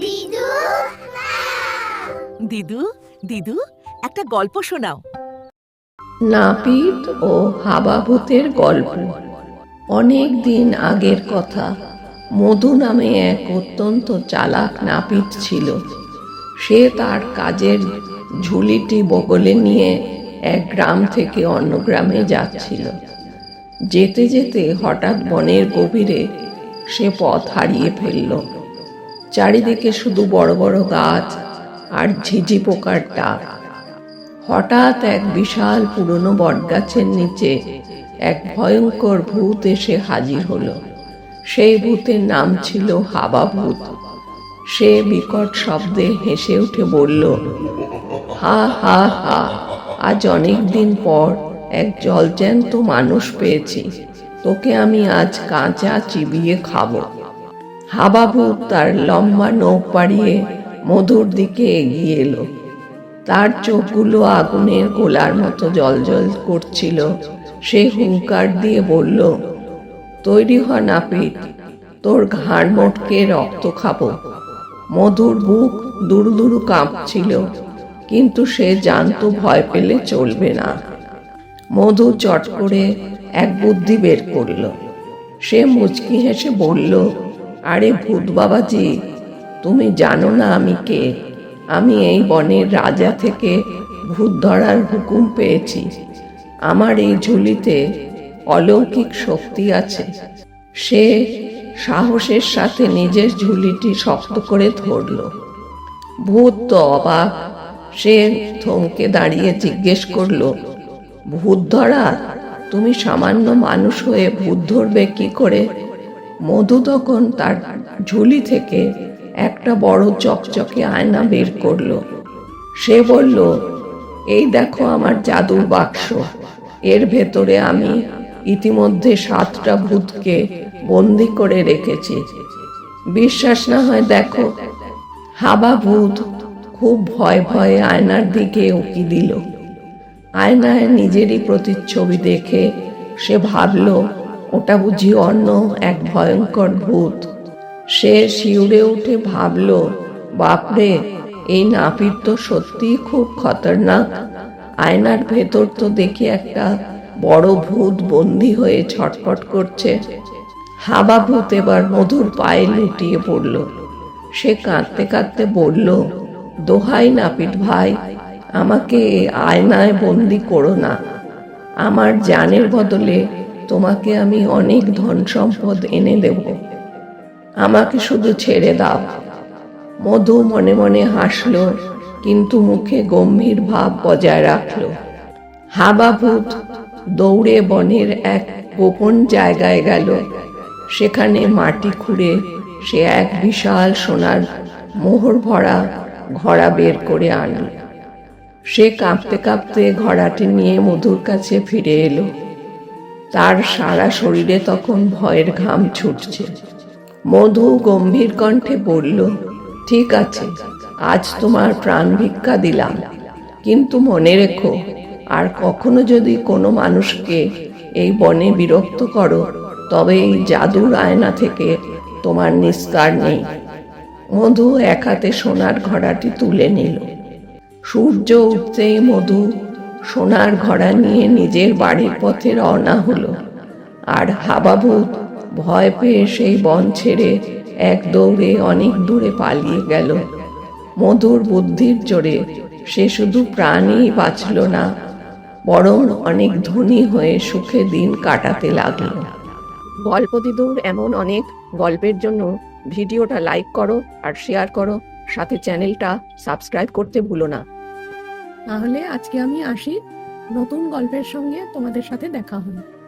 দিদু দিদু দিদু একটা গল্প শোনাও। নাপিত ও হাবাভূতের গল্প। অনেক দিন আগের কথা। মধু নামে এক অত্যন্ত চালাক নাপিত ছিল। সে তার কাজের ঝুলিটি বগলে নিয়ে এক গ্রাম থেকে অন্য গ্রামে যাচ্ছিল। যেতে যেতে হঠাৎ বনের গভীরে সে পথ হারিয়ে ফেলল। চারিদিকে শুধু বড় বড় গাছ আর ঝিঝি পোকার ডাক। হঠাৎ এক বিশাল পুরনো বটগাছের নিচে এক ভয়ঙ্কর ভূত এসে হাজির হলো। সেই ভূতের নাম ছিল হাবা ভূত। সে বিকট শব্দে হেসে উঠে বলল, হা হা হা, আজ অনেক দিন পর এক জলজ্যান্ত মানুষ পেয়েছি। তোকে আমি আজ কাঁচা চিবিয়ে খাব। হাবাভূত তার লম্বা নখ পাড়িয়ে মধুর দিকে এগিয়ে এলো। তার চোখগুলো আগুনের গোলার মতো জলজল করছিল। সে হুঙ্কার দিয়ে বলল, তৈরি হ নাপিত, তোর ঘাড় মোটকে রক্ত খাব। মধুর বুক দুরু দুরু কাঁপছিল, কিন্তু সে জানতো ভয় পেলে চলবে না। মধু চট করে এক বুদ্ধি বের করল। সে মুচকি হেসে বলল আরে ভূত বাবাজি, তুমি জানো না আমি কে? আমি এই বনের রাজা থেকে ভূত ধরার হুকুম পেয়েছি। আমার এই ঝুলিতে অলৌকিক শক্তি আছে। সে সাহসের সাথে নিজের ঝুলিটি শক্ত করে ধরল। ভূত তো অবাক, সে থমকে দাঁড়িয়ে জিজ্ঞেস করল, ভূত ধরা? তুমি সামান্য মানুষ হয়ে ভূত ধরবে কি করে? মধু তখন তার ঝুলি থেকে একটা বড় চকচকে আয়না বের করল। সে বলল, এই দেখো আমার জাদুর বাক্স। এর ভেতরে আমি ইতিমধ্যে সাতটা ভূতকে বন্দি করে রেখেছি। বিশ্বাস না হয় দেখো, হাবা ভূত খুব ভয় ভয়ে আয়নার দিকে উকি দিল। আয়নায় নিজেরই প্রতিচ্ছবি দেখে সে ভাবল ওটা বুঝি অন্য এক ভয়ঙ্কর ভূত। সে শিউরে উঠে ভাবল, বাপরে, এই নাপিত তো সত্যিই খুব খতরনাক। আয়নার ভেতর তো দেখি একটা বড় ভূত বন্দি হয়ে ছটফট করছে। হাবা ভূত এবার মধুর পায়ে লুটিয়ে পড়ল। সে কাঁদতে কাঁদতে বলল, দোহাই নাপিত ভাই, আমাকে আয়নায় বন্দি করো না। আমার জানের বদলে তোমাকে আমি অনেক ধন সম্পদ এনে দেব। আমাকে শুধু ছেড়ে দাও। মধু মনে মনে হাসল, কিন্তু মুখে গম্ভীর ভাব বজায় রাখল। হাবাভূত দৌড়ে বনের এক গোপন জায়গায় গেল। সেখানে মাটি খুঁড়ে সে এক বিশাল সোনার মোহর ভরা ঘোড়া বের করে আনল। সে কাঁপতে কাঁপতে ঘোড়াটি নিয়ে মধুর কাছে ফিরে এলো। তার সারা শরীরে তখন ভয়ের ঘাম ছুটছে। মধু গম্ভীর কণ্ঠে বলল, ঠিক আছে, আজ তোমার প্রাণ ভিক্ষা দিলাম। কিন্তু মনে রেখো, আর কখনো যদি কোনো মানুষকে এই বনে বিরক্ত করো, তবে এই জাদুর আয়না থেকে তোমার নিস্তার নেই মধু এক হাতে সোনার ঘোড়াটি তুলে নিল। সূর্য উঠতেই মধু সোনার ঘোড়া নিয়ে নিজের বাড়ির পথে রওনা হলো। আর হাবাভূত ভয় পেয়ে সেই বন ছেড়ে এক দৌড়ে অনেক দূরে পালিয়ে গেল। মধুর বুদ্ধির জোরে সে শুধু প্রাণই বাঁচল না, বরং অনেক ধনী হয়ে সুখে দিন কাটাতে লাগল। গল্প দিদুর, এমন অনেক গল্পের জন্য ভিডিওটা লাইক করো আর শেয়ার করো। সাথে চ্যানেলটা সাবস্ক্রাইব করতে ভুলো না। তাহলে আজকে আমি আসি। নতুন গল্পের সঙ্গে তোমাদের সাথে দেখা হবে।